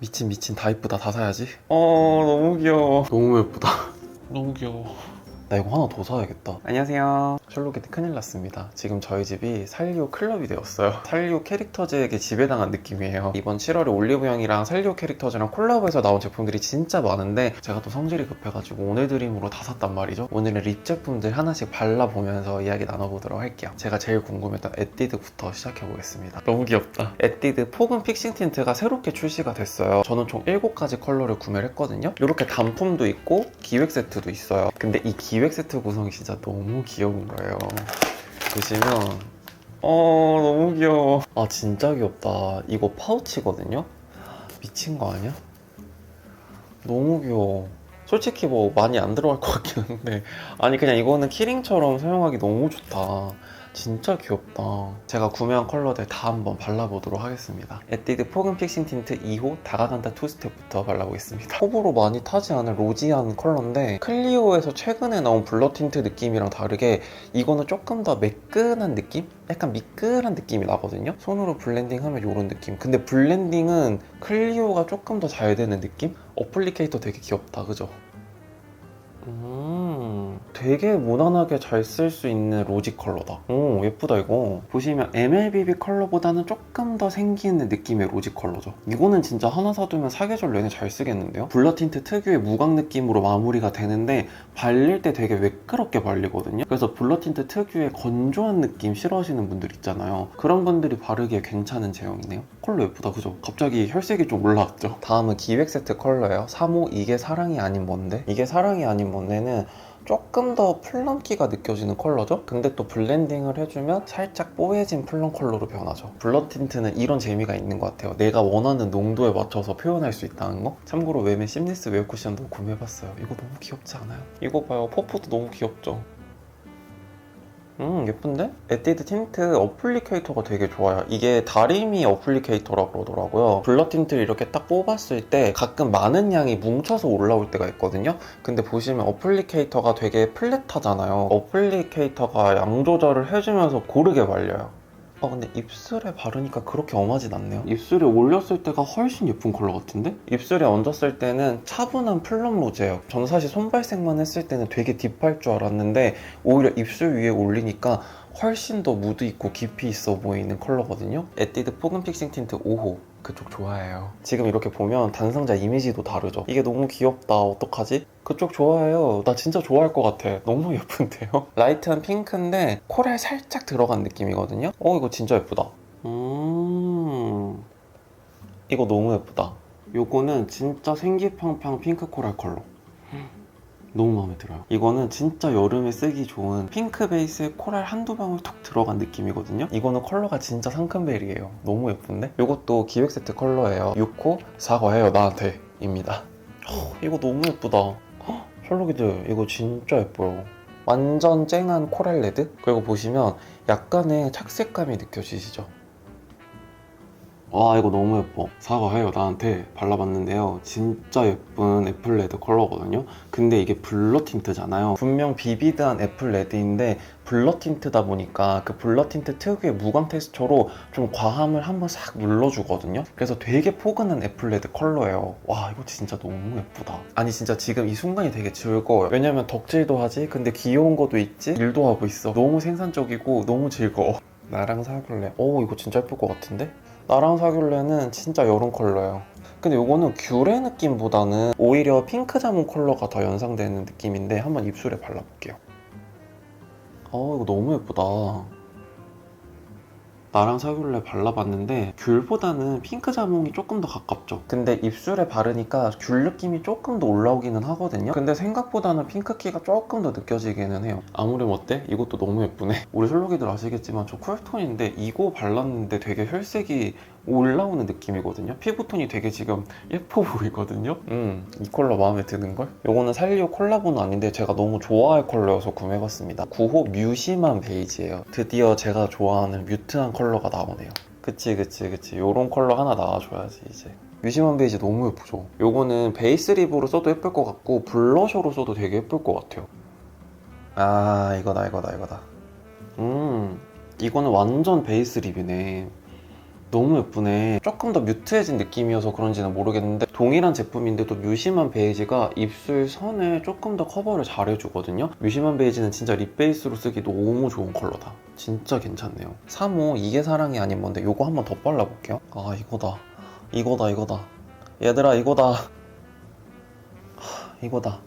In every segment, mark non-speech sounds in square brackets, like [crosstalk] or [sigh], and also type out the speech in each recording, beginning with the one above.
미친 미친. 다 이쁘다. 다 사야지. 어 너무 귀여워. 너무 예쁘다. 너무 귀여워 나 이거 하나 더 사야겠다. 안녕하세요. 셜록이트 큰일 났습니다. 지금 저희 집이 살리오 클럽이 되었어요. 살리오 캐릭터즈에게 지배당한 느낌이에요. 이번 7월에 올리브영이랑 살리오 캐릭터즈랑 콜라보해서 나온 제품들이 진짜 많은데 제가 또 성질이 급해가지고 오늘 드림으로 다 샀단 말이죠. 오늘은 립 제품들 하나씩 발라보면서 이야기 나눠보도록 할게요. 제가 제일 궁금했던 에뛰드부터 시작해보겠습니다. 너무 귀엽다. 에뛰드 포근 픽싱 틴트가 새롭게 출시가 됐어요. 저는 총 7가지 컬러를 구매를 했거든요. 이렇게 단품도 있고 기획 세트도 있어요. 근데 이 기획 세트 구성이 진짜 너무 귀여운 거예요. 보시면 어 너무 귀여워. 아 진짜 귀엽다. 이거 파우치거든요? 미친 거 아니야? 너무 귀여워. 솔직히 뭐 많이 안 들어갈 것 같긴 한데. 아니 그냥 이거는 키링처럼 사용하기 너무 좋다 진짜 귀엽다 제가 구매한 컬러들 다 한번 발라보도록 하겠습니다 에뛰드 포근 픽싱 틴트 2호 다가간다 투스텝부터 발라보겠습니다 호불호 많이 타지 않은 로지한 컬러인데 클리오에서 최근에 나온 블러 틴트 느낌이랑 다르게 이거는 조금 더 매끈한 느낌? 약간 미끌한 느낌이 나거든요 손으로 블렌딩하면 이런 느낌 근데 블렌딩은 클리오가 조금 더 잘 되는 느낌? 어플리케이터 되게 귀엽다 그죠? 음, 되게 무난하게 잘 쓸 수 있는 로지 컬러다. 오, 예쁘다, 이거. 보시면 MLBB 컬러보다는 조금 더 생기는 느낌의 로지 컬러죠. 이거는 진짜 하나 사두면 사계절 내내 잘 쓰겠는데요? 블러 틴트 특유의 무광 느낌으로 마무리가 되는데, 발릴 때 되게 매끄럽게 발리거든요? 그래서 블러 틴트 특유의 건조한 느낌 싫어하시는 분들 있잖아요. 그런 분들이 바르기에 괜찮은 제형이네요. 컬러 예쁘다, 그죠? 갑자기 혈색이 좀 올라왔죠? 다음은 기획 세트 컬러예요. 3호 이게 사랑이 아닌 뭔데? 이게 사랑이 아닌 뭔데 는 조금 더 플럼기가 느껴지는 컬러죠? 근데 또 블렌딩을 해주면 살짝 뽀얘진 플럼 컬러로 변하죠. 블러 틴트는 이런 재미가 있는 것 같아요. 내가 원하는 농도에 맞춰서 표현할 수 있다는 거? 참고로 웨메 심리스 웨어 쿠션도 구매해봤어요. 이거 너무 귀엽지 않아요? 이거 봐요. 퍼프도 너무 귀엽죠? 음 예쁜데? 에뛰드 틴트 어플리케이터가 되게 좋아요. 이게 다리미 어플리케이터라고 그러더라고요. 블러 틴트를 이렇게 딱 뽑았을 때 가끔 많은 양이 뭉쳐서 올라올 때가 있거든요. 근데 보시면 어플리케이터가 되게 플랫하잖아요. 어플리케이터가 양 조절을 해주면서 고르게 말려요 아 근데 입술에 바르니까 그렇게 엄하진 않네요. 입술에 올렸을 때가 훨씬 예쁜 컬러 같은데? 입술에 얹었을 때는 차분한 플럼 로즈예요. 저는 사실 손발색만 했을 때는 되게 딥할 줄 알았는데 오히려 입술 위에 올리니까 훨씬 더 무드 있고 깊이 있어 보이는 컬러거든요. 에뛰드 포근 픽싱 틴트 5호 그쪽 좋아해요. 지금 이렇게 보면 단상자 이미지도 다르죠. 이게 너무 귀엽다 어떡하지? 그쪽 좋아해요. 나 진짜 좋아할 것 같아. 너무 [laughs] 예쁜데요? 라이트한 핑크인데 코랄 살짝 들어간 느낌이거든요? 어 이거 진짜 예쁘다. 음. 이거 너무 예쁘다. 요거는 진짜 생기팡팡 핑크 코랄 컬러 너무 마음에 들어요. 이거는 진짜 여름에 쓰기 좋은 핑크 베이스에 코랄 한두 방울 톡 들어간 느낌이거든요. 이거는 컬러가 진짜 상큼베리예요. 너무 예쁜데? 이것도 기획 세트 컬러예요. 6호 사과해요 나한테 입니다. 어, 이거 너무 예쁘다. 헉, 셜록이들 이거 진짜 예뻐요. 완전 쨍한 코랄 레드? 그리고 보시면 약간의 착색감이 느껴지시죠? 와 이거 너무 예뻐. 사과해요 나한테 발라봤는데요. 진짜 예쁜 애플 레드 컬러거든요. 근데 이게 블러 틴트잖아요. 분명 비비드한 애플 레드인데 블러 틴트다 보니까 그 블러 틴트 특유의 무광 텍스처로 좀 과함을 한번 싹 눌러주거든요. 그래서 되게 포근한 애플 레드 컬러예요. 와 이거 진짜 너무 예쁘다. 아니 진짜 지금 이 순간이 되게 즐거워요. 왜냐면 덕질도 하지 근데 귀여운 것도 있지 일도 하고 있어. 너무 생산적이고 너무 즐거워. 나랑 사귈래? 오 이거 진짜 예쁠 것 같은데? 나랑 사귈래는 진짜 여름 컬러예요. 근데 이거는 귤의 느낌보다는 오히려 핑크 자몽 컬러가 더 연상되는 느낌인데 한번 입술에 발라볼게요. 어 이거 너무 예쁘다. 나랑 사귈래 발라봤는데 귤보다는 핑크 자몽이 조금 더 가깝죠. 근데 입술에 바르니까 귤 느낌이 조금 더 올라오기는 하거든요. 근데 생각보다는 핑크기가 조금 더 느껴지기는 해요. 아무렴 어때? 이것도 너무 예쁘네. 우리 슬로기들 아시겠지만 저 쿨톤인데 이거 발랐는데 되게 혈색이 올라오는 느낌이거든요. 피부톤이 되게 지금 예뻐 보이거든요. 음, 이 컬러 마음에 드는걸? 요거는 살리오 콜라보는 아닌데 제가 너무 좋아할 컬러여서 구매해봤습니다. 9호 뮤심한 베이지예요. 드디어 제가 좋아하는 뮤트한 컬러가 나오네요. 그치 그치 그치 요런 컬러 하나 나와줘야지 이제 뮤심한 베이지 너무 예쁘죠? 요거는 베이스 립으로 써도 예쁠 것 같고 블러셔로 써도 되게 예쁠 것 같아요. 아 이거다 이거다 이거다. 음 이거는 완전 베이스 립이네. 너무 예쁘네. 조금 더 뮤트해진 느낌이어서 그런지는 모르겠는데 동일한 제품인데도 뮤심한 베이지가 입술 선을 조금 더 커버를 잘 해주거든요. 뮤심한 베이지는 진짜 립 베이스로 쓰기 너무 좋은 컬러다. 진짜 괜찮네요. 3호 이게 사랑이 아닌 뭔데 요거 한번 더 발라볼게요. 아 이거다. 이거다 이거다. 얘들아 이거다. 하, 이거다.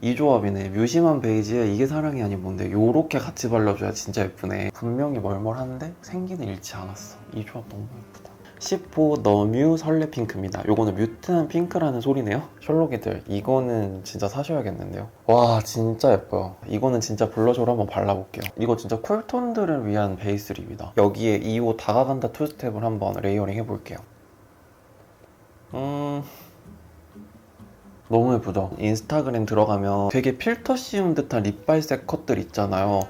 이 조합이네. 뮤심한 베이지에 이게 사랑이 아닌 뭔데 요렇게 같이 발라줘야 진짜 예쁘네. 분명히 멀멀한데 생기는 잃지 않았어. 이 조합 너무 예쁘다. 10호 너뮤 설레 핑크입니다. 요거는 뮤트한 핑크라는 소리네요. 셜록이들 이거는 진짜 사셔야겠는데요. 와 진짜 예뻐요. 이거는 진짜 블러셔로 한번 발라볼게요. 이거 진짜 쿨톤들을 위한 베이스 립이다. 여기에 2호 다가간다 투스텝을 한번 레이어링 해볼게요. 음... 너무 예쁘죠? 인스타그램 들어가면 되게 필터 씌운 듯한 립 발색 컷들 있잖아요.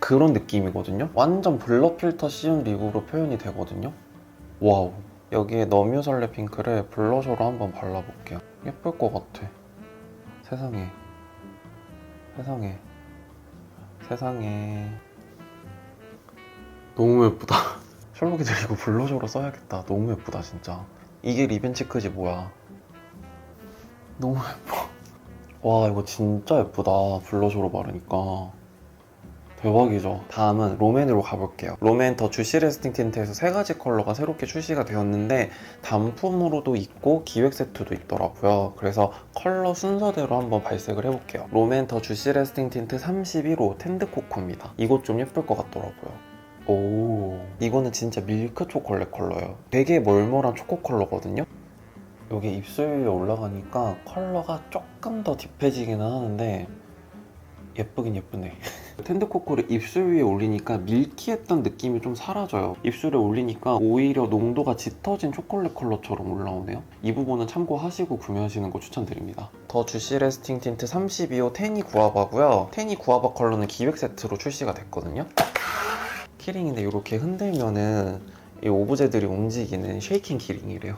그런 느낌이거든요. 완전 블러 필터 씌운 립으로 표현이 되거든요. 와우. 여기에 너뮤 설레 핑크를 블러셔로 한번 발라볼게요. 예쁠 것 같아. 세상에. 세상에. 세상에. 너무 예쁘다. [laughs] 셜록이 들 이거 블러셔로 써야겠다. 너무 예쁘다, 진짜. 이게 리벤치크지 뭐야. 너무 예뻐. 와, 이거 진짜 예쁘다. 블러셔로 바르니까. 대박이죠. 다음은 롬앤으로 가볼게요. 롬앤 더 주시 레스팅 틴트에서 세 가지 컬러가 새롭게 출시가 되었는데 단품으로도 있고 기획 세트도 있더라고요. 그래서 컬러 순서대로 한번 발색을 해볼게요. 롬앤 더 주시 레스팅 틴트 31호 텐드 코코입니다. 이거 좀 예쁠 것 같더라고요. 오, 이거는 진짜 밀크 초콜릿 컬러예요. 되게 멀멀한 초코 컬러거든요. 여기 입술 위에 올라가니까 컬러가 조금 더 딥해지기는 하는데 예쁘긴 예쁘네. [laughs] 텐드코코를 입술 위에 올리니까 밀키했던 느낌이 좀 사라져요. 입술에 올리니까 오히려 농도가 짙어진 초콜릿 컬러처럼 올라오네요. 이 부분은 참고하시고 구매하시는 거 추천드립니다. 더 주시 레스팅 틴트 32호 테니 구아바고요. 테니 구아바 컬러는 기획 세트로 출시가 됐거든요. 키링인데 이렇게 흔들면은 이 오브제들이 움직이는 쉐이킹 키링이래요.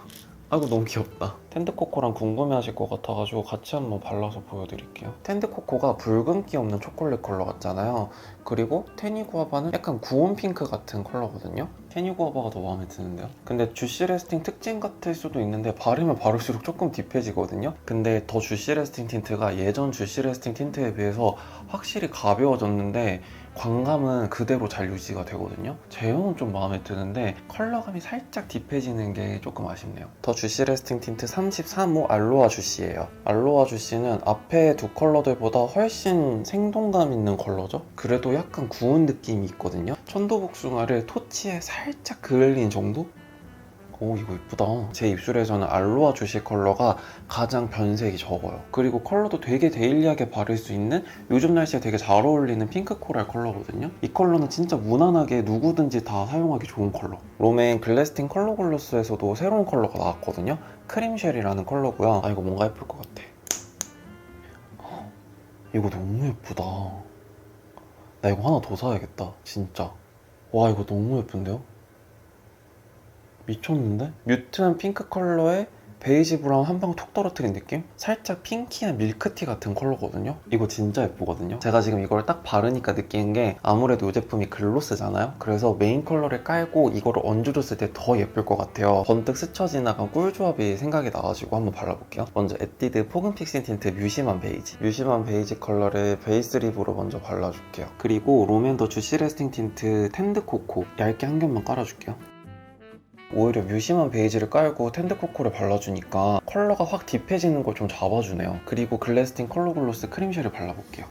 아이고 너무 귀엽다. 텐드코코랑 궁금해하실 것 같아가지고 같이 한번 발라서 보여드릴게요. 텐드코코가 붉은기 없는 초콜릿 컬러 같잖아요. 그리고 테니구아바는 약간 구온 핑크 같은 컬러거든요. 테니구아바가 더 마음에 드는데요. 근데 주시 레스팅 특징 같을 수도 있는데 바르면 바를수록 조금 딥해지거든요. 근데 더 주시 레스팅 틴트가 예전 주시 레스팅 틴트에 비해서 확실히 가벼워졌는데 광감은 그대로 잘 유지가 되거든요. 제형은 좀 마음에 드는데 컬러감이 살짝 딥해지는 게 조금 아쉽네요. 더 주시 레스팅 틴트 33호 알로아 주시예요. 알로아 주시는 앞에 두 컬러들보다 훨씬 생동감 있는 컬러죠. 그래도 약간 구운 느낌이 있거든요. 천도복숭아를 토치에 살짝 그을린 정도? 오 이거 예쁘다. 제 입술에서는 알로아 주시 컬러가 가장 변색이 적어요. 그리고 컬러도 되게 데일리하게 바를 수 있는 요즘 날씨에 되게 잘 어울리는 핑크 코랄 컬러거든요. 이 컬러는 진짜 무난하게 누구든지 다 사용하기 좋은 컬러. 롬앤 글래스팅 컬러 글로스에서도 새로운 컬러가 나왔거든요. 크림 쉘이라는 컬러고요. 아 이거 뭔가 예쁠 것 같아. 헉, 이거 너무 예쁘다. 나 이거 하나 더 사야겠다 진짜. 와 이거 너무 예쁜데요? 미쳤는데? 뮤트한 핑크 컬러에 베이지 브라운 한 방 톡 떨어뜨린 느낌? 살짝 핑키한 밀크티 같은 컬러거든요? 이거 진짜 예쁘거든요? 제가 지금 이걸 딱 바르니까 느끼는 게 아무래도 이 제품이 글로스잖아요? 그래서 메인 컬러를 깔고 이거를 얹어줬을 때 더 예쁠 것 같아요. 번뜩 스쳐 지나간 꿀조합이 생각이 나가지고 한번 발라볼게요. 먼저 에뛰드 포근 픽싱 틴트 뮤심한 베이지. 뮤심한 베이지 컬러를 베이스 립으로 먼저 발라줄게요. 그리고 롬앤 더 주 시 레스팅 틴트 텐드 코코 얇게 한 겹만 깔아줄게요. 오히려 뮤심한 베이지를 깔고 텐드코코를 발라주니까 컬러가 확 딥해지는 걸 좀 잡아주네요. 그리고 글래스틴 컬러 글로스 크림쉘을 발라볼게요.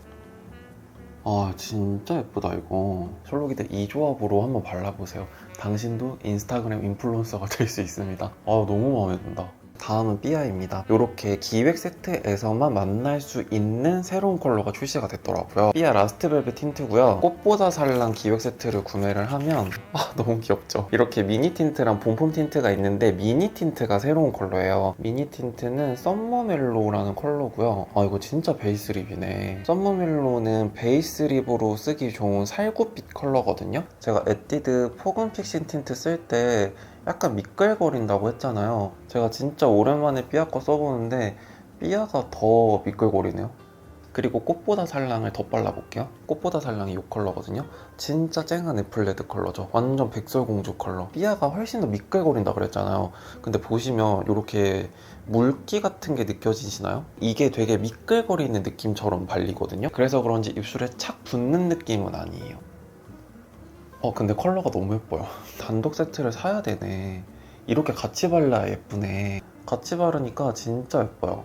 아 진짜 예쁘다 이거. 솔로기들 이 조합으로 한번 발라보세요. 당신도 인스타그램 인플루언서가 될 수 있습니다. 아 너무 마음에 든다. 다음은 삐아입니다. 이렇게 기획 세트에서만 만날 수 있는 새로운 컬러가 출시가 됐더라고요. 삐아 라스트벨벳 틴트고요. 꽃보다 살랑 기획 세트를 구매를 하면 아 너무 귀엽죠. 이렇게 미니 틴트랑 본품 틴트가 있는데 미니 틴트가 새로운 컬러예요. 미니 틴트는 썸머멜로우라는 컬러고요. 아 이거 진짜 베이스 립이네. 썸머멜로우는 베이스 립으로 쓰기 좋은 살구빛 컬러거든요. 제가 에뛰드 포근 픽싱 틴트 쓸때 약간 미끌거린다고 했잖아요. 제가 진짜 오랜만에 삐아 거 써보는데 삐아가 더 미끌거리네요. 그리고 꽃보다 살랑을 더 발라볼게요. 꽃보다 살랑이 이 컬러거든요. 진짜 쨍한 애플레드 컬러죠. 완전 백설공주 컬러. 삐아가 훨씬 더 미끌거린다 그랬잖아요. 근데 보시면 이렇게 물기 같은 게 느껴지시나요? 이게 되게 미끌거리는 느낌처럼 발리거든요. 그래서 그런지 입술에 착 붙는 느낌은 아니에요. 어, 근데 컬러가 너무 예뻐요. [laughs] 단독 세트를 사야 되네. 이렇게 같이 발라야 예쁘네. 같이 바르니까 진짜 예뻐요.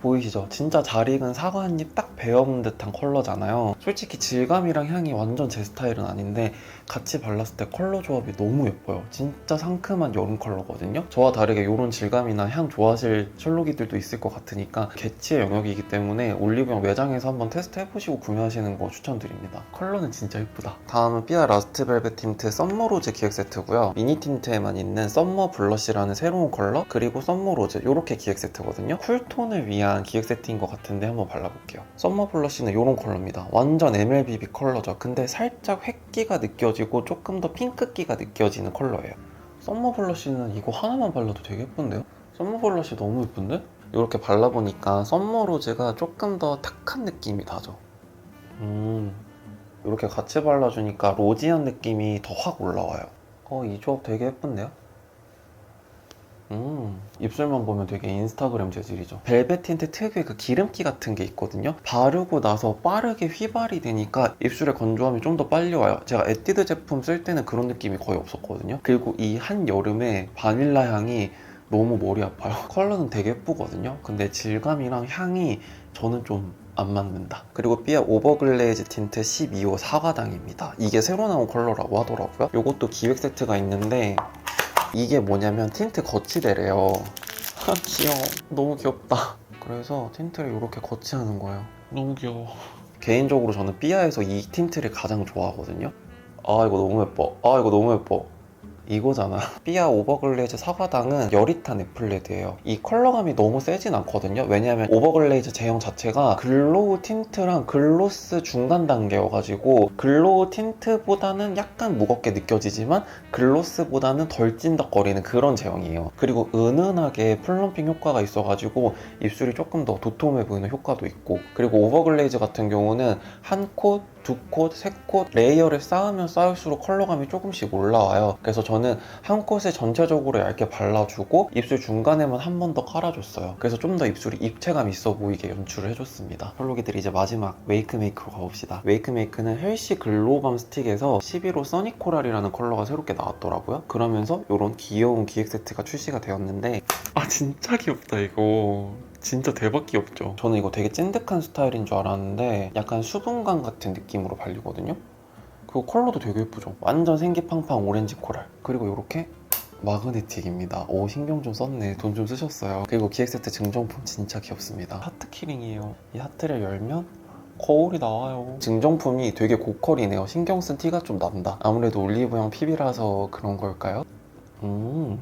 보이시죠? 진짜 잘 익은 사과 한 입 딱 베어온 듯한 컬러잖아요. 솔직히 질감이랑 향이 완전 제 스타일은 아닌데 같이 발랐을 때 컬러 조합이 너무 예뻐요. 진짜 상큼한 여름 컬러거든요. 저와 다르게 이런 질감이나 향 좋아하실 셜록이들도 있을 것 같으니까 개치의 영역이기 때문에 올리브영 매장에서 한번 테스트 해보시고 구매하시는 거 추천드립니다. 컬러는 진짜 예쁘다. 다음은 삐아 라스트 벨벳 틴트 썸머 로즈 기획 세트고요. 미니 틴트에만 있는 썸머 블러쉬라는 새로운 컬러 그리고 썸머 로즈 이렇게 기획 세트거든요. 쿨톤을 위한 기획 세트인 것 같은데 한번 발라볼게요. 썸머 블러쉬는 이런 컬러입니다. 완전 MLBB 컬러죠. 근데 살짝 획기가 느껴지고 조금 더 핑크기가 느껴지는 컬러예요. 썸머 블러쉬는 이거 하나만 발라도 되게 예쁜데요? 썸머 블러쉬 너무 예쁜데? 이렇게 발라보니까 썸머 로즈가 조금 더 탁한 느낌이 나죠. 음, 이렇게 같이 발라주니까 로지한 느낌이 더 확 올라와요. 어, 이 조합 되게 예쁜데요? 음, 입술만 보면 되게 인스타그램 재질이죠. 벨벳 틴트 특유의 그 기름기 같은 게 있거든요. 바르고 나서 빠르게 휘발이 되니까 입술의 건조함이 좀 더 빨리 와요. 제가 에뛰드 제품 쓸 때는 그런 느낌이 거의 없었거든요. 그리고 이 한 여름에 바닐라 향이 너무 머리 아파요. [laughs] 컬러는 되게 예쁘거든요. 근데 질감이랑 향이 저는 좀 안 맞는다. 그리고 삐아 오버글레이즈 틴트 12호 사과당입니다. 이게 새로 나온 컬러라고 하더라고요. 이것도 기획 세트가 있는데 이게 뭐냐면 틴트 거치대래요. 아 [laughs] 귀여워. 너무 귀엽다. 그래서 틴트를 이렇게 거치하는 거예요. 너무 귀여워. 개인적으로 저는 삐아에서 이 틴트를 가장 좋아하거든요. 아 이거 너무 예뻐. 아 이거 너무 예뻐. 이거잖아. [laughs] 삐아 오버글레이즈 사과당은 여릿한 애플레드예요. 이 컬러감이 너무 세진 않거든요. 왜냐하면 오버글레이즈 제형 자체가 글로우 틴트랑 글로스 중간 단계여가지고 글로우 틴트보다는 약간 무겁게 느껴지지만 글로스보다는 덜 찐덕거리는 그런 제형이에요. 그리고 은은하게 플럼핑 효과가 있어가지고 입술이 조금 더 도톰해 보이는 효과도 있고 그리고 오버글레이즈 같은 경우는 한 콧, 두 콧, 세 콧 레이어를 쌓으면 쌓을수록 컬러감이 조금씩 올라와요. 그래서 저는 한 콧에 전체적으로 얇게 발라주고 입술 중간에만 한 번 더 깔아줬어요. 그래서 좀 더 입술이 입체감 있어 보이게 연출을 해줬습니다. 펄로기들 이제 마지막 웨이크 메이크로 가봅시다. 웨이크 메이크는 헬시 글로밤 스틱에서 11호 써니코랄이라는 컬러가 새롭게 나왔더라고요. 그러면서 이런 귀여운 기획 세트가 출시가 되었는데 아 진짜 귀엽다 이거. 진짜 대박 귀엽죠? 저는 이거 되게 찐득한 스타일인 줄 알았는데 약간 수분감 같은 느낌으로 발리거든요? 그리고 컬러도 되게 예쁘죠? 완전 생기팡팡 오렌지 코랄 그리고 이렇게 마그네틱입니다. 오 신경 좀 썼네. 돈 좀 쓰셨어요. 그리고 기획세트 증정품 진짜 귀엽습니다. 하트 키링이에요. 이 하트를 열면 거울이 나와요. 증정품이 되게 고퀄이네요. 신경 쓴 티가 좀 난다. 아무래도 올리브영 PB라서 그런 걸까요? 음.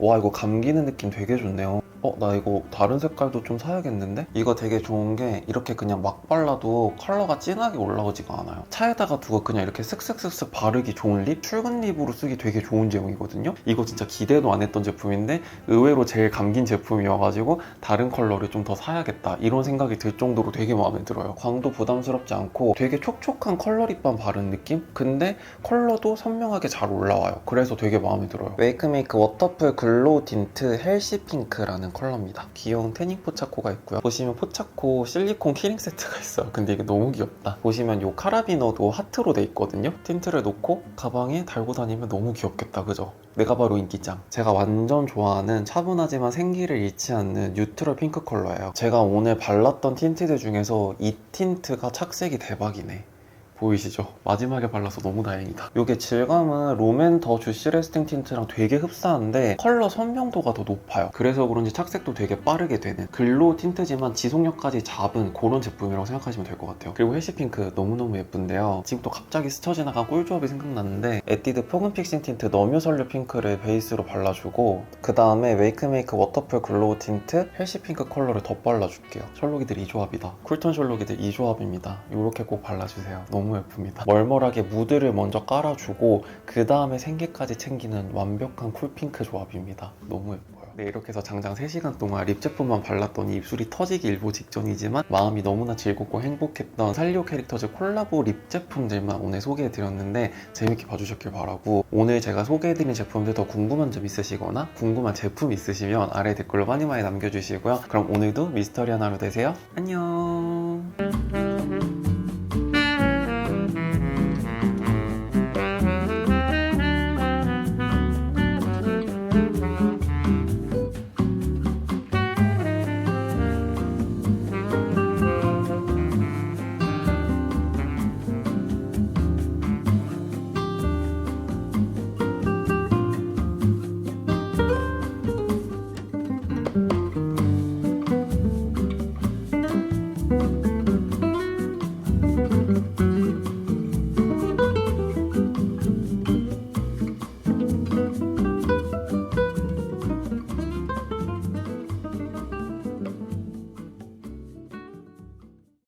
와 이거 감기는 느낌 되게 좋네요. 어, 나 이거 다른 색깔도 좀 사야겠는데? 이거 되게 좋은 게 이렇게 그냥 막 발라도 컬러가 진하게 올라오지가 않아요. 차에다가 두고 그냥 이렇게 슥슥슥슥 바르기 좋은 립? 출근 립으로 쓰기 되게 좋은 제형이거든요? 이거 진짜 기대도 안 했던 제품인데 의외로 제일 감긴 제품이어가지고 다른 컬러를 좀 더 사야겠다 이런 생각이 들 정도로 되게 마음에 들어요. 광도 부담스럽지 않고 되게 촉촉한 컬러 립밤 바른 느낌? 근데 컬러도 선명하게 잘 올라와요. 그래서 되게 마음에 들어요. 웨이크메이크 워터풀 글로우 틴트 헬시 핑크라는 컬러입니다. 귀여운 태닝 포차코가 있고요. 보시면 포차코 실리콘 키링 세트가 [laughs] 있어요. 근데 이게 너무 귀엽다. 보시면 이 카라비너도 하트로 돼 있거든요. 틴트를 놓고 가방에 달고 다니면 너무 귀엽겠다. 그죠? 내가 바로 인기짱. 제가 완전 좋아하는 차분하지만 생기를 잃지 않는 뉴트럴 핑크 컬러예요. 제가 오늘 발랐던 틴트들 중에서 이 틴트가 착색이 대박이네. 보이시죠? 마지막에 발라서 너무 다행이다. 이게 질감은 롬앤 더 주시 레스팅 틴트랑 되게 흡사한데 컬러 선명도가 더 높아요. 그래서 그런지 착색도 되게 빠르게 되는 글로우 틴트지만 지속력까지 잡은 그런 제품이라고 생각하시면 될 것 같아요. 그리고 헬시 핑크 너무너무 예쁜데요. 지금 또 갑자기 스쳐 지나간 꿀조합이 생각났는데 에뛰드 포근 픽싱 틴트 너뮤설류 핑크를 베이스로 발라주고 그 다음에 웨이크메이크 워터풀 글로우 틴트 헬시 핑크 컬러를 더 발라줄게요. 셜록이들 이 조합이다. 쿨톤 셜록이들 이 조합입니다. 이렇게 꼭 발라주세요. 너무 너무 예쁩니다. 멀멀하게 무드를 먼저 깔아주고 그 다음에 생기까지 챙기는 완벽한 쿨핑크 조합입니다. 너무 예뻐요. 네, 이렇게 해서 장장 3시간 동안 립 제품만 발랐더니 입술이 터지기 일보 직전이지만 마음이 너무나 즐겁고 행복했던 살리오 캐릭터즈 콜라보 립 제품들만 오늘 소개해드렸는데 재밌게 봐주셨길 바라고 오늘 제가 소개해드린 제품들 더 궁금한 점 있으시거나 궁금한 제품 있으시면 아래 댓글로 많이 많이 남겨주시고요. 그럼 오늘도 미스터리한 하루 되세요. 안녕.